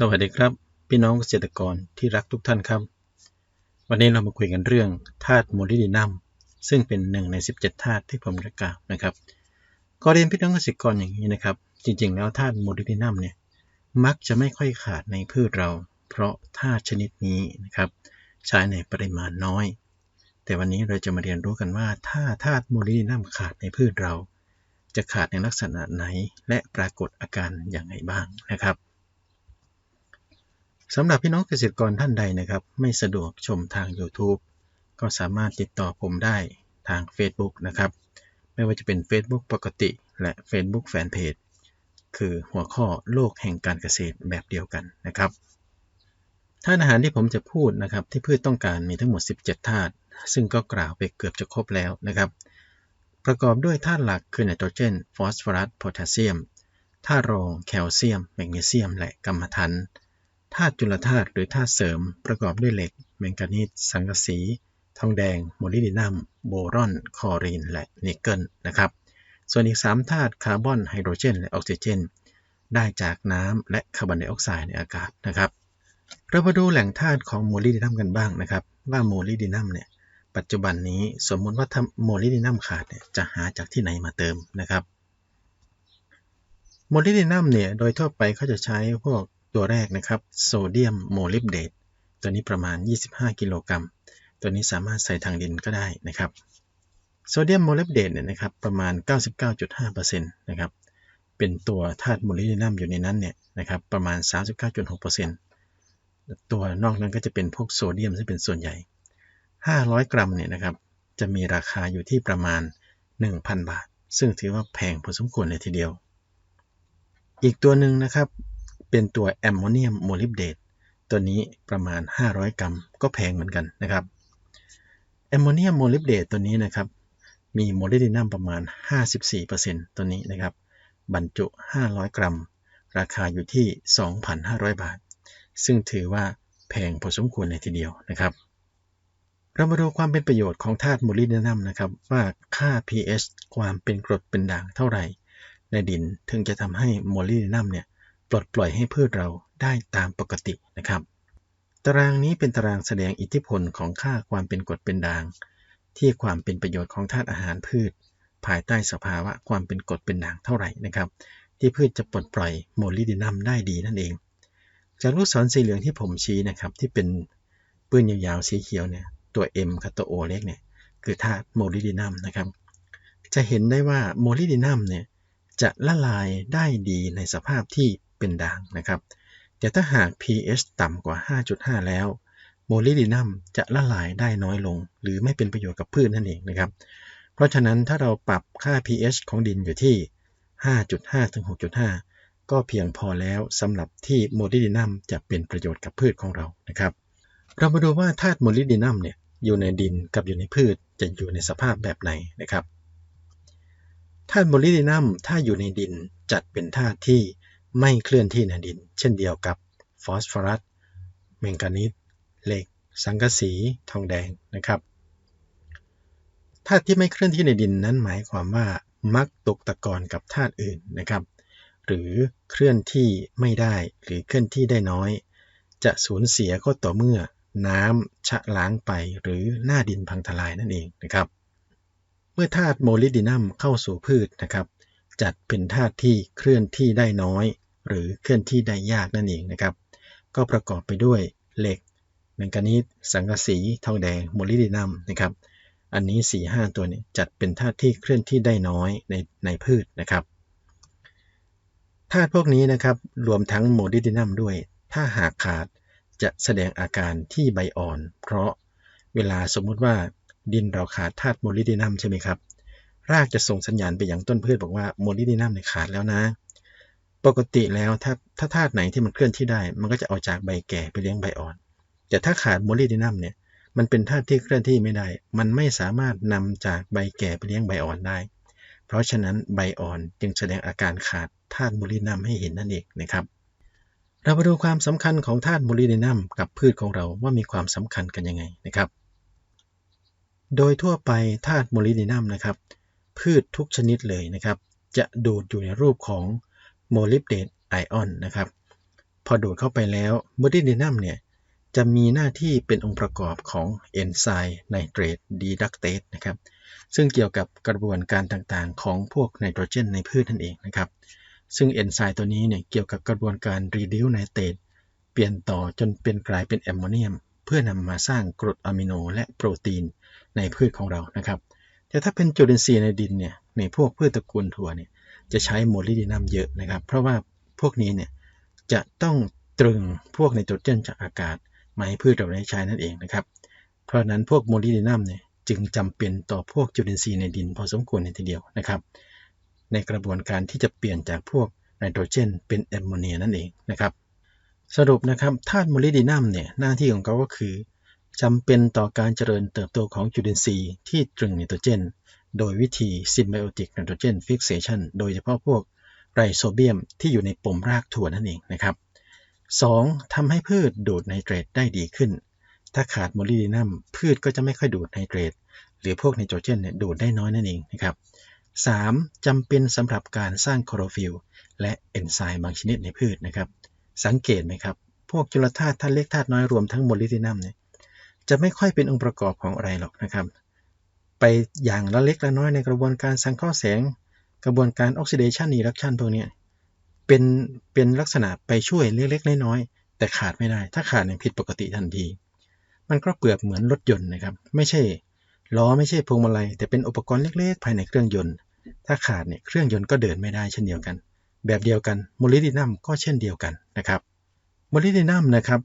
สวัสดีครับ พี่น้องเกษตรกรที่รักทุกท่านครับ วันนี้เรามาคุยกันเรื่องธาตุโมลิบดีนัมซึ่งเป็นหนึ่งใน 17ธาตุที่ผมจะกล่าวนะครับก็เรียนพี่น้องเกษตรกรอย่างนี้นะครับ จริง ๆ แล้วธาตุโมลิบดีนัมเนี่ยมักจะไม่ค่อยขาดในพืชเรา เพราะธาตุชนิดนี้นะครับ ใช้ในปริมาณน้อย แต่วันนี้เราจะมาเรียนรู้กันว่าถ้าธาตุโมลิบดีนัมขาดในพืชเรา จะขาดในลักษณะไหนและปรากฏอาการอย่างไรบ้างนะครับ สำหรับพี่น้องเกษตรกรท่านใดนะครับ ไม่สะดวกชมทาง YouTube ก็สามารถติดต่อผมได้ทาง Facebook นะครับ ไม่ว่าจะเป็น Facebook ปกติ และ Facebook Fanpage คือหัวข้อโลกแห่งการเกษตรแบบเดียวกันนะครับธาตุอาหารที่ผมจะพูดนะครับ ที่พืชต้องการมีทั้งหมด 17ธาตุซึ่งก็กล่าวไปเกือบจะครบแล้วนะครับ ประกอบด้วยธาตุหลักคือไนโตรเจน ฟอสฟอรัสโพแทสเซียมธาตุรองแคลเซียม แมกนีเซียม และกัมมันถัน ธาตุจุลธาตุหรือธาตุเสริมประกอบด้วยเหล็ก แมงกานีสสังกะสี ทองแดงโมลิดินัม โบรอน คอรีน และนิกเกิลนะครับ ส่วนอีก 3 ธาตุคาร์บอนไฮโดรเจน และออกซิเจน ได้จากน้ำและคาร์บอนไดออกไซด์ในอากาศนะครับ เรามาดูแหล่งธาตุของโมลิดินัมกันบ้างนะครับ ว่าโมลิดินัมเนี่ยปัจจุบันนี้สมมติว่าถ้าโมลิดินัมขาดเนี่ยจะหาจากที่ไหนมาเติมนะครับโมลิดินัมเนี่ยโดยทั่วไปเขาจะใช้พวก ตัวแรกนะครับโซเดียมโมลิบเดตตัวนี้ประมาณ 25 กิโลกรัม ตัวนี้สามารถใส่ทางดินก็ได้นะครับโซเดียมโมลิบเดตเนี่ยนะครับประมาณ 99.5%นะครับเป็นตัวธาตุโมลิบเดนัมอยู่ในนั้นเนี่ยนะครับประมาณ 39.6%ตัวนอกนั้นก็จะเป็นพวกโซเดียมที่เป็นส่วนใหญ่ 500 กรัมเนี่ยนะครับจะมีราคาอยู่ที่ประมาณ 1,000 บาท ซึ่งถือว่าแพงพอสมควรเลยทีเดียว อีกตัวหนึ่งนะครับ เป็นตัวแอมโมเนียมโมลิบเดตตัวนี้ประมาณ 500 กรัม ก็แพงเหมือนกันนะครับแอมโมเนียมโมลิบเดตตัวนี้นะครับ มีโมลิดินัมประมาณ 54%ตัวนี้นะครับ บรรจุ 500 กรัม ราคาอยู่ที่ 2,500 บาท ซึ่งถือว่าแพงพอสมควรเลยทีเดียวนะครับ เรามาดูความเป็นประโยชน์ของธาตุโมลิดินัมนะครับ ว่าค่า pH ความเป็นกรดเป็นด่างเท่าไหร่ ในดินถึงจะทำให้โมลิดินัมเนี่ย ปลดปล่อยให้พืชเราได้ตามปกตินะครับ ตารางนี้เป็นตารางแสดงอิทธิพลของค่าความเป็นกรดเป็นด่าง ที่ความเป็นประโยชน์ของธาตุอาหารพืช ภายใต้สภาวะความเป็นกรดเป็นด่างเท่าไหร่นะครับ ที่พืชจะปลดปล่อยโมลิดินัมได้ดีนั่นเอง จากลูกศรสีเหลืองที่ผมชี้นะครับที่เป็นปื้นยาวๆสีเขียวเนี่ยตัว M กับตัว O เล็กเนี่ยคือธาตุโมลิดินัมนะครับ จะเห็นได้ว่าโมลิดินัมเนี่ยจะละลายได้ดีในสภาพที่ เป็นด่างนะครับ แต่ถ้าหาก pH ต่ำกว่า 5.5 แล้ว โมลิดินัมจะละลายได้น้อยลง หรือไม่เป็นประโยชน์กับพืชนนั่นเองนะครับ เพราะฉะนั้นถ้าเราปรับค่า pH ของดินอยู่ที่ 5.5 ถึง 6.5 ก็เพียงพอแล้วสำหรับที่โมลิดินัมจะเป็นประโยชน์กับพืชของเรานะครับ เรามาดูว่าธาตุโมลิดินัมเนี่ยอยู่ในดินกับอยู่ในพืชจะอยู่ในสภาพแบบไหนนะครับธาตุโมลิดินัมถ้าอยู่ในดินจัดเป็นธาตุที่ ไม่เคลื่อนที่ในดิน เช่นเดียวกับฟอสฟอรัสแมงกานีสเหล็ก สังกะสี ทองแดงนะครับธาตุที่ไม่เคลื่อนที่ในดินนั้นหมายความว่ามักตกตะกอนกับธาตุอื่นนะครับ หรือเคลื่อนที่ไม่ได้หรือเคลื่อนที่ได้น้อย จะสูญเสียก็ต่อเมื่อน้ำชะล้างไปหรือหน้าดินพังทลายนั่นเองนะครับ เมื่อธาตุโมลิดินัมเข้าสู่พืชนะครับ จัดเป็นธาตุที่เคลื่อนที่ได้น้อย หรือเคลื่อนที่ได้ยากนั่นเองนะครับ ก็ประกอบไปด้วยเหล็กแมงกานีสสังกะสี ทองแดงโมลิดินัมนะครับ อันนี้ 4 5 ตัวนี้จัดเป็นธาตุที่เคลื่อนที่ได้น้อยในในพืชนะครับธาตุพวกนี้นะครับรวมทั้งโมลิดินัมด้วย ถ้าหากขาดจะแสดงอาการที่ใบอ่อน เพราะเวลาสมมุติว่าดินเราขาดธาตุโมลิดินัมใช่ไหมครับ รากจะส่งสัญญาณไปยังต้นพืชบอกว่าโมลิดินัมเนี่ยขาดแล้วนะ ปกติแล้วถ้าถ้าธาตุไหนที่มันเคลื่อนที่ได้ มันก็จะเอาจากใบแก่ไปเลี้ยงใบอ่อน แต่ถ้าขาดโมลิดินัมเนี่ยมันเป็นธาตุที่เคลื่อนที่ไม่ได้ มันไม่สามารถนำจากใบแก่ไปเลี้ยงใบอ่อนได้ เพราะฉะนั้นใบอ่อนจึงแสดงอาการขาดธาตุโมลิดินัมให้เห็นนั่นเองนะครับ เรามาดูความสำคัญของธาตุโมลิดินัมกับพืชของเราว่ามีความสำคัญกันยังไงนะครับ โดยทั่วไปธาตุโมลิดินัมนะครับ พืชทุกชนิดเลยนะครับ จะดูดอยู่ในรูปของ โมลิบเดตไอออนนะครับ พอดูดเข้าไปแล้วโมลิเดนัมเนี่ยจะมีหน้าที่เป็นองค์ประกอบของเอนไซม์ไนเตรตดีดักเตสนะครับ ซึ่งเกี่ยวกับกระบวนการต่างๆ ของพวกไนโตรเจนในพืชนั่นเองนะครับ ซึ่งเอนไซม์ตัวนี้เนี่ยเกี่ยวกับกระบวนการรีดิวไนเตรตเปลี่ยนต่อจนเป็นกลายเป็นแอมโมเนียม เพื่อนำมาสร้างกรดอะมิโนและโปรตีนในพืชของเรานะครับ แต่ถ้าเป็นจุลินทรีย์ในดินเนี่ยในพวกพืชตระกูลถั่วเนี่ย จะใช้โมลิดีนัมเยอะนะครับ เพราะว่าพวกนี้เนี่ยจะต้องตรึงพวกไนโตรเจนจากอากาศมาให้พืชเราได้ใช้นั่นเองนะครับ เพราะนั้นพวกโมลิดีนัมเนี่ยจึงจำเป็นต่อพวกจุลินทรีย์ในดินพอสมควรในทีเดียวนะครับ ในกระบวนการที่จะเปลี่ยนจากพวกไนโตรเจน เป็นแอมโมเนียนั่นเองนะครับ สรุปนะครับธาตุโมลิดีนัมเนี่ยหน้าที่ของเขาก็คือจำเป็นต่อการเจริญเติบโตของจุลินทรีย์ที่ตรึงไนโตรเจน โดยวิธีซิมไบโอติกไนโตรเจนฟิกเซชันโดยเฉพาะพวกไรโซเบียมที่อยู่ในปมรากถั่วนั่นเองนะครับ 2. ทำให้พืชดูดไนเตรตได้ดีขึ้น ถ้าขาดโมลิดีนัมพืชก็จะไม่ค่อยดูดไนเตรตหรือพวกไนโตรเจนเนี่ยดูดได้น้อยนั่นเองนะครับ 3. จำเป็นสำหรับการสร้างคลอโรฟิลและเอนไซม์บางชนิดในพืชนะครับ สังเกตไหมครับ พวกจุลธาตุธาตุเล็กธาตุน้อยรวมทั้งโมลิดีนัมเนี่ยจะไม่ค่อยเป็นองค์ประกอบของอะไรหรอกนะครับ ไปอย่างละเล็กละน้อยในกระบวนการสังเคราะห์แสง กระบวนการออกซิเดชันนีรักชันพวกนี้เป็นเป็นลักษณะไปช่วยเล็กๆน้อยๆแต่ขาดไม่ได้ ถ้าขาดเนี่ยผิดปกติทันที มันก็เปรียบเหมือนรถยนต์นะครับ ไม่ใช่ล้อไม่ใช่พวงมาลัย แต่เป็นอุปกรณ์เล็กๆ ภายในเครื่องยนต์ ถ้าขาดเนี่ยเครื่องยนต์ก็เดินไม่ได้เช่นเดียวกัน แบบเดียวกันโมลิดินัมก็เช่นเดียวกันนะครับโมลิดินัมนะครับ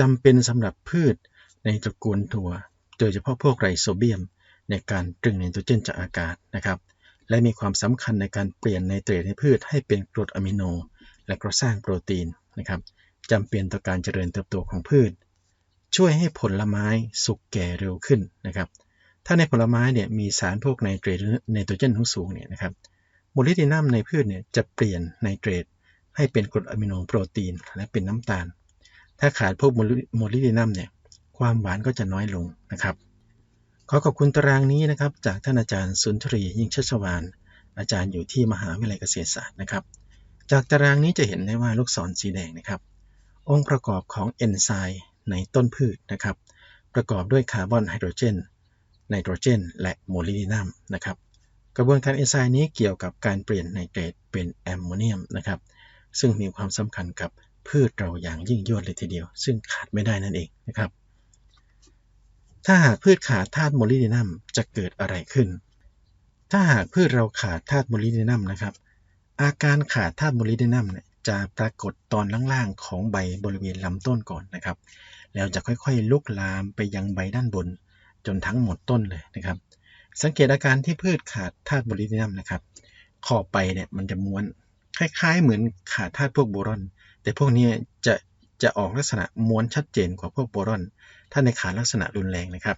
จำเป็นสำหรับพืชในตระกูลถั่วโดยเฉพาะพวกไรโซเบียม ในการตรึงไนโตรเจนจากอากาศนะครับและมีความสำคัญในการเปลี่ยนไนเตรตในพืชให้เป็นกรดอะมิโน และก็สร้างโปรตีนนะครับจำเป็นต่อการเจริญเติบโตของพืช ช่วยให้ผลไม้สุกแก่เร็วขึ้นนะครับถ้าในผลไม้เนี่ยมีสารพวกไนเตรตไนโตรเจนสูงเนี่ยนะครับโมลิดินัมในพืชเนี่ยจะเปลี่ยนไนเตรตให้เป็นกรดอะมิโนโปรตีน และเป็นน้ำตาล ถ้าขาดพวกโมลิดินัมเนี่ยความหวานก็จะน้อยลงนะครับ ขอขอบคุณตารางนี้นะครับ จากท่านอาจารย์สุนทรียิ่งชัชวานอาจารย์อยู่ที่มหาวิทยาลัยเกษตรศาสตร์นะครับ จากตารางนี้จะเห็นได้ว่าลูกศรสีแดงนะครับ องค์ประกอบของเอนไซม์ในต้นพืชนะครับ ประกอบด้วยคาร์บอนไฮโดรเจนไนโตรเจน และโมลิดินัมนะครับ กระบวนการเอนไซม์นี้เกี่ยวกับการเปลี่ยนไนเตรตเป็นแอมโมเนียมนะครับ ซึ่งมีความสำคัญกับพืชเราอย่างยิ่งยวดเลยทีเดียว ซึ่งขาดไม่ได้นั่นเองนะครับ ถ้าหากพืชขาดธาตุโมลิเดนัมจะเกิดอะไรขึ้น ถ้าหากพืชเราขาดธาตุโมลิเดนัมนะครับ อาการขาดธาตุโมลิเดนัมเนี่ยจะปรากฏตอนล่างๆของใบบริเวณลำต้นก่อนนะครับ แล้วจะค่อยๆลุกลามไปยังใบด้านบน จนทั้งหมดต้นเลยนะครับ สังเกตอาการที่พืชขาดธาตุโมลิเดนัมนะครับ ขอบใบเนี่ยมันจะม้วน คล้ายๆ เหมือนขาดธาตุพวกโบรอน แต่พวกนี้จะจะออกลักษณะม้วนชัดเจนกว่าพวกโบรอน ถ้าในขาลักษณะรุนแรงนะครับ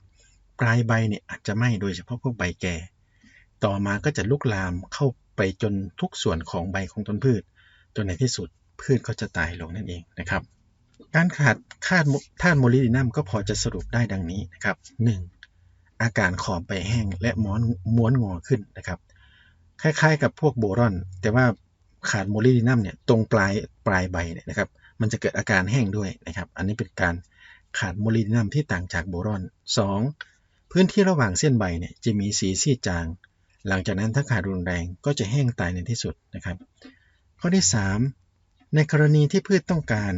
ปลายใบเนี่ยอาจจะไหม้โดยเฉพาะพวกใบแก่ ต่อมาก็จะลุกลามเข้าไปจนทุกส่วนของใบของต้นพืช จนในที่สุดพืชก็จะตายลงนั่นเองนะครับ การขาดคาดธาตุโมลิดินัมก็พอจะสรุปได้ดังนี้นะครับ 1. อาการขอบใบแห้งและม้วนม้วนงอขึ้นนะครับ คล้ายๆ กับพวกโบรอน แต่ว่าขาดโมลิดินัมเนี่ยตรงปลายปลายใบเนี่ยนะครับ มันจะเกิดอาการแห้งด้วยนะครับ อันนี้เป็นการ ขาดโมลินัมที่ต่างจากโบรอน 2. พื้นที่ระหว่างเส้นใบเนี่ยจะมีสีซีดจาง หลังจากนั้นถ้าขาดรุนแรงก็จะแห้งตายในที่สุดนะครับ ข้อที่ 3 ในกรณีที่พืชต้องการ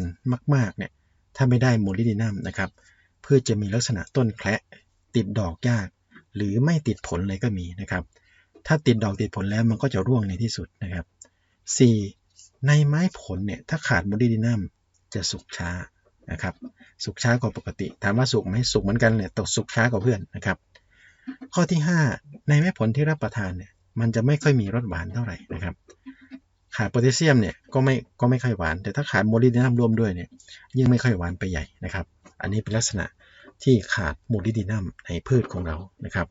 มากๆเนี่ยถ้าไม่ได้โมลิดินัมนะครับพืชจะมีลักษณะต้นแคละติดดอกยาก หรือไม่ติดผลเลยก็มีนะครับ ถ้าติดดอกติดผลแล้วมันก็จะร่วงในที่สุดนะครับ 4. ในไม้ผลเนี่ยถ้าขาดโมลิดินัมจะสุกช้า นะครับ สุกช้ากว่าปกติ ถามว่าสุกไหมสุกเหมือนกันเลยตกสุกช้ากว่าเพื่อนนะครับ ข้อที่ 5 ในแม่ผลที่รับประทานเนี่ยมันจะไม่ค่อยมีรสหวานเท่าไหร่นะครับ ขาดโพแทสเซียมเนี่ยก็ไม่ก็ไม่ค่อยหวาน แต่ถ้าขาดโมลิดีนัมร่วมด้วยเนี่ยยิ่งไม่ค่อยหวานไปใหญ่นะครับ อันนี้เป็นลักษณะที่ขาดโมลิดีนัมในพืชของเรานะครับ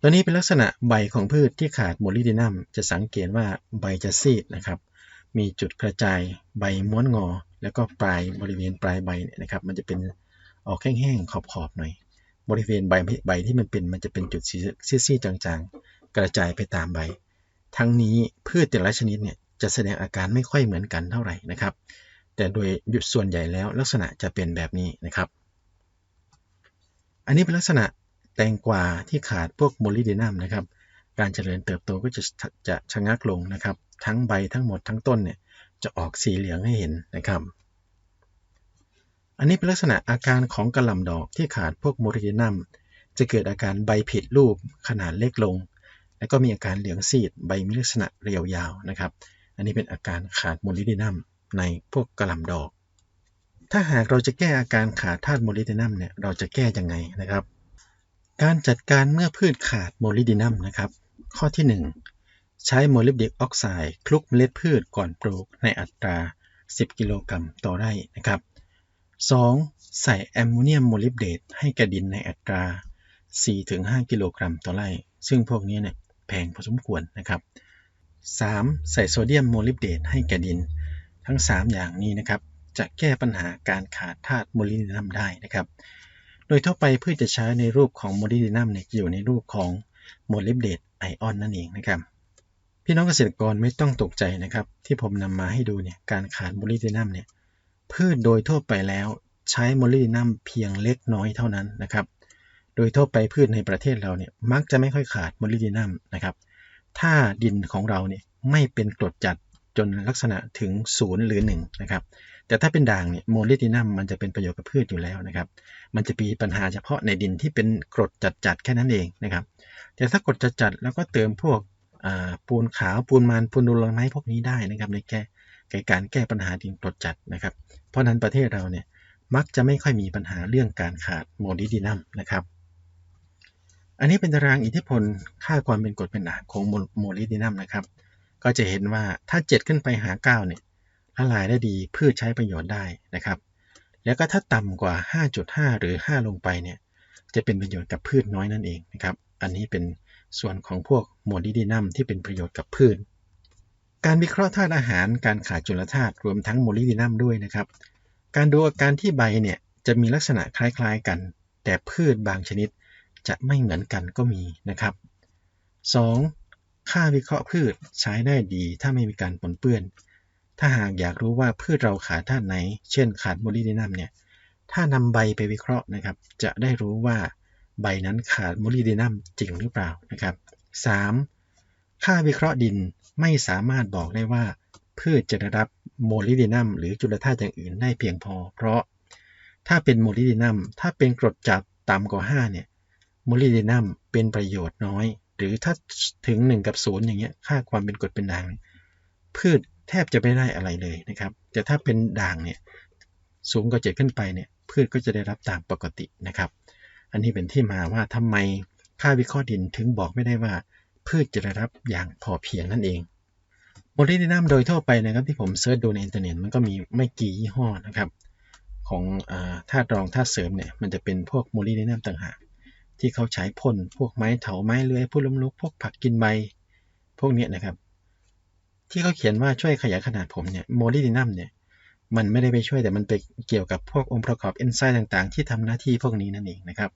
ตัวนี้เป็นลักษณะใบของพืชที่ขาดโมลิดีนัมจะสังเกตว่าใบจะซีดนะครับ มีจุดกระจายใบม้วนงอ แล้วก็ปลายบริเวณปลายใบเนี่ยนะครับ มันจะเป็นออกแห้งๆขอบๆหน่อย บริเวณใบใบที่มันเป็นมันจะเป็นจุดซีดๆจางๆ กระจายไปตามใบ ทั้งนี้พืชแต่ละชนิดเนี่ยจะแสดงอาการไม่ค่อยเหมือนกันเท่าไหร่นะครับ แต่โดยยุดส่วนใหญ่แล้วลักษณะจะเป็นแบบนี้นะครับ อันนี้เป็นลักษณะแตงกวาที่ขาดพวกโมลิเดนัมนะครับ การเจริญเติบโตก็จะจะชะงักลงนะครับ ทั้งใบทั้งหมดทั้งต้นเนี่ยจะออกสีเหลืองให้เห็นนะครับ อันนี้เป็นลักษณะอาการของกระลำดอกที่ขาดพวกโมลิดีนัมจะเกิดอาการใบผิดรูปขนาดเล็กลง แล้วก็มีอาการเหลืองซีดใบมีลักษณะเรียวยาวนะครับ อันนี้เป็นอาการขาดโมลิดีนัมในพวกกระลำดอก ถ้าหากเราจะแก้อาการขาดธาตุโมลิดีนัมเนี่ยเราจะแก้ยังไงนะครับ การจัดการเมื่อพืชขาดโมลิดีนัมนะครับ ข้อที่ 1 ใช้โมลิบดิกออกไซด์คลุกเมล็ดพืชก่อนปลูกในอัตรา 10 กิโลกรัมต่อไร่นะครับ 2. ใส่แอมโมเนียมโมลิบเดตให้แก่ดินในอัตรา 4-5 กิโลกรัมต่อไร่ ซึ่งพวกนี้เนี่ยแพงพอสมควรนะครับ 3. ใส่โซเดียมโมลิบเดตให้แก่ดิน ทั้ง 3 อย่างนี้นะครับ จะแก้ปัญหาการขาดธาตุโมลิบดีนัมได้นะครับ โดยทั่วไปพืชจะใช้ในรูปของโมลิบดีนัมเนี่ยอยู่ในรูปของโมลิบเดตไอออนนั่นเองนะครับ พี่น้องเกษตรกรไม่ต้องตกใจนะครับ ที่ผมนำมาให้ดูเนี่ยการขาดโมลิบดีนัมเนี่ยพืชโดยทั่วไปแล้วใช้โมลิบดีนัมเพียงเล็กน้อยเท่านั้นนะครับ โดยทั่วไปพืชในประเทศเราเนี่ยมักจะไม่ค่อยขาดโมลิบดีนัมนะครับ ถ้าดินของเราเนี่ยไม่เป็นกรดจัดจนลักษณะถึง 0 หรือ1นะครับแต่ถ้าเป็นด่างเนี่ยโมลิบดีนัมมันจะเป็นประโยชน์กับพืชอยู่แล้วนะครับ มันจะมีปัญหาเฉพาะในดินที่เป็นกรดจัดๆแค่นั้นเองนะครับ แต่ถ้ากรดจัดๆแล้วก็เติมพวก ปูนขาวปูนมันปูนดูลไม้พวกนี้ได้นะครับในแก้ในการแก้ปัญหาดินกรดจัดนะครับ เพราะนั้นประเทศเราเนี่ยมักจะไม่ค่อยมีปัญหาเรื่องการขาดโมลิดีนัมนะครับ อันนี้เป็นตารางอิทธิพลค่าความเป็นกรดเป็นด่างของโมลิดีนัมนะครับ ก็จะเห็นว่าถ้า 7 ขึ้นไปหา 9 เนี่ยละลายได้ดีพืชใช้ประโยชน์ได้นะครับ แล้วก็ถ้าต่ำกว่า 5.5 หรือ 5 ลงไปเนี่ยจะเป็นประโยชน์กับพืชน้อยนั่นเองนะครับ อันนี้เป็น ส่วนของพวกโมลิดีนัมที่เป็นประโยชน์กับพืช การวิเคราะห์ธาตุอาหาร การขาดจุลธาตุรวมทั้งโมลิดีนัมด้วยนะครับ การดูอาการที่ใบเนี่ยจะมีลักษณะคล้ายๆกัน แต่พืชบางชนิดจะไม่เหมือนกันก็มีนะครับ 2. ค่าวิเคราะห์พืชใช้ได้ดีถ้าไม่มีการปนเปื้อน ถ้าหากอยากรู้ว่าพืชเราขาดธาตุไหน เช่น ขาดโมลิดีนัมเนี่ย ถ้านำใบไปวิเคราะห์นะครับ จะได้รู้ว่า ใบนั้นขาดโมลิบดีนัมจริงหรือเปล่านะครับ 3. ค่าวิเคราะห์ดินไม่สามารถบอกได้ว่า พืชจะได้รับโมลิบดีนัมหรือจุลธาตุอย่างอื่นได้เพียงพอ เพราะถ้าเป็นโมลิบดีนัมถ้าเป็นกรดจัดต่ำกว่า5เนี่ยโมลิบดีนัมเป็นประโยชน์น้อย หรือถ้าถึง 1 กับ 0 อย่างเงี้ยค่าความเป็นกรดเป็นด่าง พืชแทบจะไม่ได้อะไรเลยนะครับ แต่ถ้าเป็นด่างเนี่ยสูงกว่า7ขึ้นไปเนี่ยพืชก็จะได้รับตามปกตินะครับ อันนี้เป็นที่มาว่าทำไมค่าวิเคราะห์ดินถึงบอกไม่ได้ว่า พืชจะได้รับอย่างพอเพียงนั่นเองโมลิบดีนัมโดยทั่วไปนะครับที่ผมเซิร์ชดูในอินเทอร์เน็ตมันก็มีไม่กี่ยี่ห้อนะครับ ของธาตุรองธาตุเสริมเนี่ยมันจะเป็นพวกโมลิบดีนัมต่างหากที่เขาใช้พ่นพวกไม้เถาไม้เลื้อยพวกล้มลุกพวกผักกินใบพวกนี้นะครับ ที่เขาเขียนว่าช่วยขยายขนาดผมเนี่ยโมลิบดีนัมเนี่ย มันไม่ได้ไปช่วยแต่มันไปเกี่ยวกับพวกองค์ประกอบเอนไซม์ต่างๆ ที่ทำหน้าที่พวกนี้นั่นเองนะครับ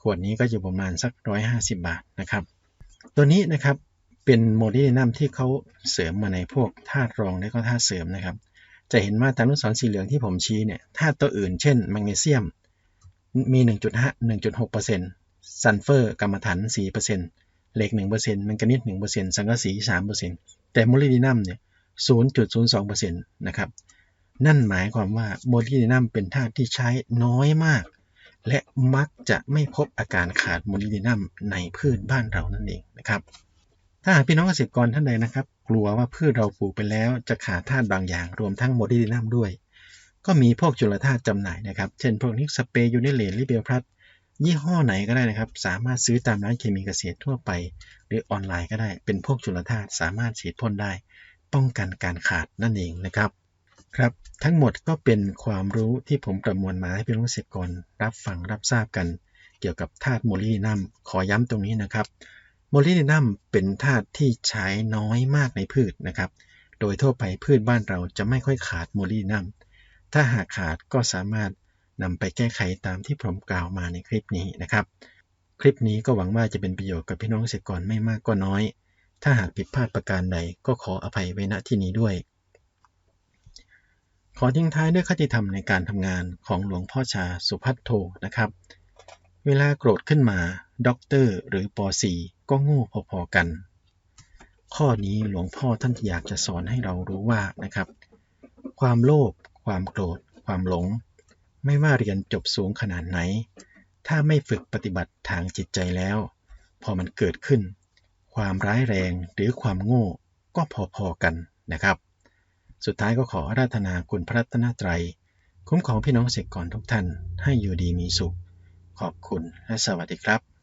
ขวดนี้ก็อยู่ประมาณสัก 150 บาทนะครับ ตัวนี้นะครับเป็นโมลิบดีนัมที่เขาเสริมมาในพวกธาตุรองและก็ธาตุเสริมนะครับ จะเห็นว่าตามลูกศรสีเหลืองที่ผมชี้เนี่ยธาตุตัวอื่นเช่นแมกนีเซียมมี 1.5 1.6%ซัลเฟอร์กรรมฐาน4%เหล็ก 1%แมงกานีส1%สังกะสี 3%แต่โมลิบดีนัมเนี่ย 0.02%นะครับ นั่นหมายความว่าโมลิบดีนัมเป็นธาตุที่ใช้น้อยมาก และมักจะไม่พบอาการขาดโมลิบดีนัมในพืชบ้านเรานั่นเองนะครับ ถ้าหากพี่น้องเกษตรกรท่านใดนะครับ กลัวว่าพืชเราปลูกไปแล้วจะขาดธาตุบางอย่างรวมทั้งโมลิบดีนัมด้วย ก็มีพวกจุลธาตุจำหน่ายนะครับ เช่นพวกนิกสเปย์ยูเนเลนลิเบลพลัสยี่ห้อไหนก็ได้นะครับ สามารถซื้อตามร้านเคมีเกษตรทั่วไป หรือออนไลน์ก็ได้เป็นพวกจุลธาตุสามารถฉีดพ่นได้ ป้องกันการขาดนั่นเองนะครับ ครับ ทั้งหมดก็เป็นความรู้ที่ผมประมวลมาให้พี่น้องเกษตรกรรับฟังรับทราบกัน เกี่ยวกับธาตุโมลิบดีนัมขอย้ำตรงนี้นะครับโมลิบดีนัมเป็นธาตุที่ใช้น้อยมากในพืชนะครับ โดยทั่วไปพืชบ้านเราจะไม่ค่อยขาดโมลิบดีนัมถ้าหากขาดก็สามารถนำไปแก้ไขตามที่ผมกล่าวมาในคลิปนี้นะครับ คลิปนี้ก็หวังว่าจะเป็นประโยชน์กับพี่น้องเกษตรกรไม่มากก็น้อย ถ้าหากผิดพลาดประการใดก็ขออภัยไว้ณที่นี้ด้วย ขอทิ้งท้ายด้วยคติธรรมในการทำงานของหลวงพ่อชาสุพัทโทนะครับ เวลาโกรธขึ้นมาด็อกเตอร์หรือป .4 ก็โง่พอๆกัน ข้อนี้หลวงพ่อท่านอยากจะสอนให้เรารู้ว่านะครับ ความโลภความโกรธ ความหลง ไม่ว่าเรียนจบสูงขนาดไหน ถ้าไม่ฝึกปฏิบัติทางจิตใจแล้ว พอมันเกิดขึ้น ความร้ายแรงหรือความโง่ก็พอๆกันนะครับ สุดท้ายก็ขออาราธนาคุณพระรัตนตรัย คุ้มของพี่น้องเกษตรกรทุกท่านให้อยู่ดีมีสุข ขอบคุณและสวัสดีครับ